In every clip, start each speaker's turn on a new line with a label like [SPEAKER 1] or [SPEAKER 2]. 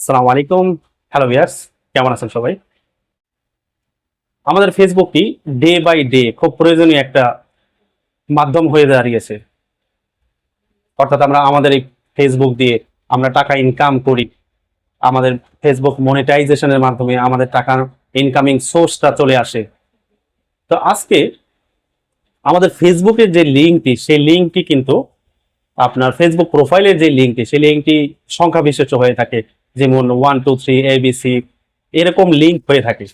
[SPEAKER 1] সালাম আলাইকুম hello viewers কেমন আছেন সবাই? আমাদের ফেসবুকটি ডে বাই ডে খুব প্রয়োজনীয় একটা মাধ্যম হয়ে দাঁড়িয়েছে। অর্থাৎ আমরা আমাদের এই ফেসবুক দিয়ে আমরা টাকা ইনকাম করি। আমাদের ফেসবুক মনিটাইজেশনের মাধ্যমে আমাদের টাকার ইনকামিং সোর্সটা চলে আসে। তো আজকে আমাদের ফেসবুকের যে লিঙ্কটি সেই লিঙ্কটি কিন্তু আপনার ফেসবুক প্রোফাইলের যে লিঙ্কটি সেই লিঙ্কটি সংখ্যা বিশেষ হয়ে থাকে। যেমন ওয়ান টু থ্রি এবিসি এরকম লিঙ্ক হয়ে থাকে।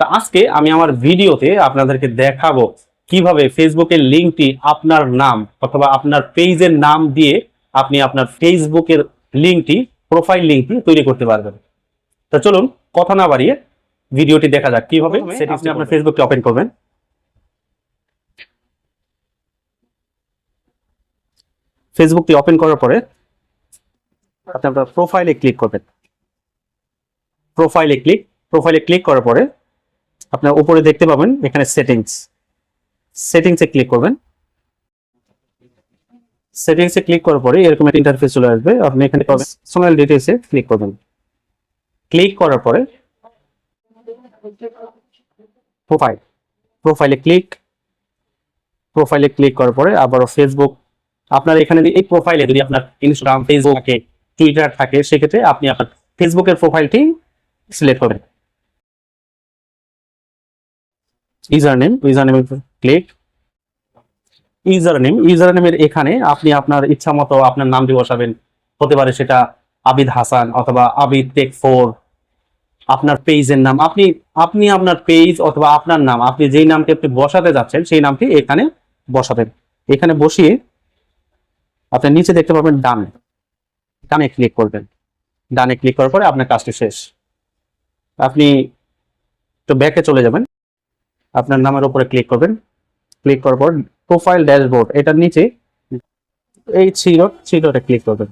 [SPEAKER 1] তা আজকে আমি আমার ভিডিওতে আপনাদেরকে দেখাবো কীভাবে ফেসবুকের লিঙ্কটি আপনার নাম অথবা আপনার পেজের নাম দিয়ে আপনি আপনার ফেসবুকের লিঙ্কটি প্রোফাইল লিঙ্কটি তৈরি করতে পারবেন। তা চলুন কথা না বাড়িয়ে ভিডিওটি দেখা যাক কীভাবে সেটি আপনি আপনার ফেসবুকটি ওপেন করবেন। ফেসবুকটি ওপেন করার পরে আপনি আপনার প্রোফাইলে ক্লিক করবেন। প্রোফাইলে ক্লিক প্রোফাইলে ক্লিক করার পরে আপনার উপরে দেখতে পাবেন এখানে সেটিংস সেটিংসে ক্লিক করবেন। সেটিংসে ক্লিক করার পরে এরকম একটা ইন্টারফেস চলে আসবে। আপনি এখানে পাবেন সোনাল ডিটেলসে ক্লিক করবেন। ক্লিক করার পরে প্রোফাইল প্রোফাইলে ক্লিক প্রোফাইলে ক্লিক করার পরে আবারও ফেসবুক আপনার এখানে এই প্রোফাইলে যদি আপনার ইনস্টাগ্রাম ফেসবুক টুইটার থাকে, সেক্ষেত্রে আপনি আপনার ফেসবুকের প্রোফাইলটি সিলেক্ট করবেন ইউজার নেম ইউজার নেমের ক্লিক ইউজার নেম ইউজার নেমের এখানে আপনি আপনার ইচ্ছা মতো আপনার নামটি বসাবেন। হতে পারে সেটা আবিদ হাসান অথবা আবিদ টেক ফোর। আপনার পেজের নাম, আপনি আপনি আপনার পেজ অথবা আপনার নাম, আপনি যেই নামটি আপনি বসাতে যাচ্ছেন, সেই নামটি এখানে বসাবেন। এখানে বসিয়ে আপনি নিচে দেখতে পাবেন ডান। ডানে ক্লিক করবেন। ডানে ক্লিক করার পরে আপনার কাজটি শেষ। আপনি একটু ব্যাকে চলে যাবেন। আপনার নামের উপরে ক্লিক করবেন। ক্লিক করার পর প্রোফাইল ড্যাশবোর্ড এটার নিচে এই থ্রি ডট থ্রি ডটে ক্লিক করবেন।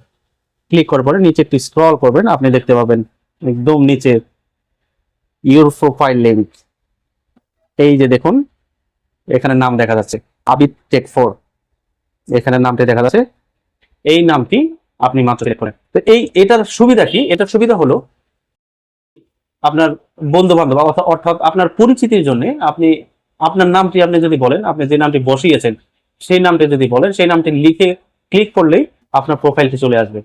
[SPEAKER 1] ক্লিক করার পরে নিচে একটু স্ক্রল করবেন, আপনি দেখতে পাবেন একদম নিচে ইউর প্রোফাইল লিঙ্ক এই যে দেখুন, এখানে নাম দেখা যাচ্ছে আবিদ টেক ফোর এখানে নামটি দেখা যাচ্ছে। এই নামটি আপনি মাত্র সিলেক্ট করেন। তো এই, এটার সুবিধা কি? এটার সুবিধা হলো আপনার বন্ধু বান্ধব অর্থাৎ আপনার পরিচিতির জন্য আপনি, আপনার নামটি আপনি যদি বলেন, আপনি যে নামটি বসিয়েছেন, সেই নামটি যদি বলেন, সেই নামটি লিখে ক্লিক করলেই আপনার প্রোফাইলটি চলে আসবে।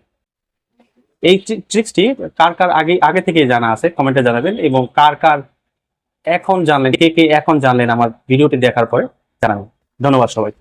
[SPEAKER 1] এই ট্রিক্সটি কার কার আগে আগে থেকে জানা আছে, কমেন্টে জানাবেন এবং কার কার এখন জানলেন, কে কে এখন জানলেন আমার ভিডিওটি দেখার পরে জানাবেন ধন্যবাদ সবাই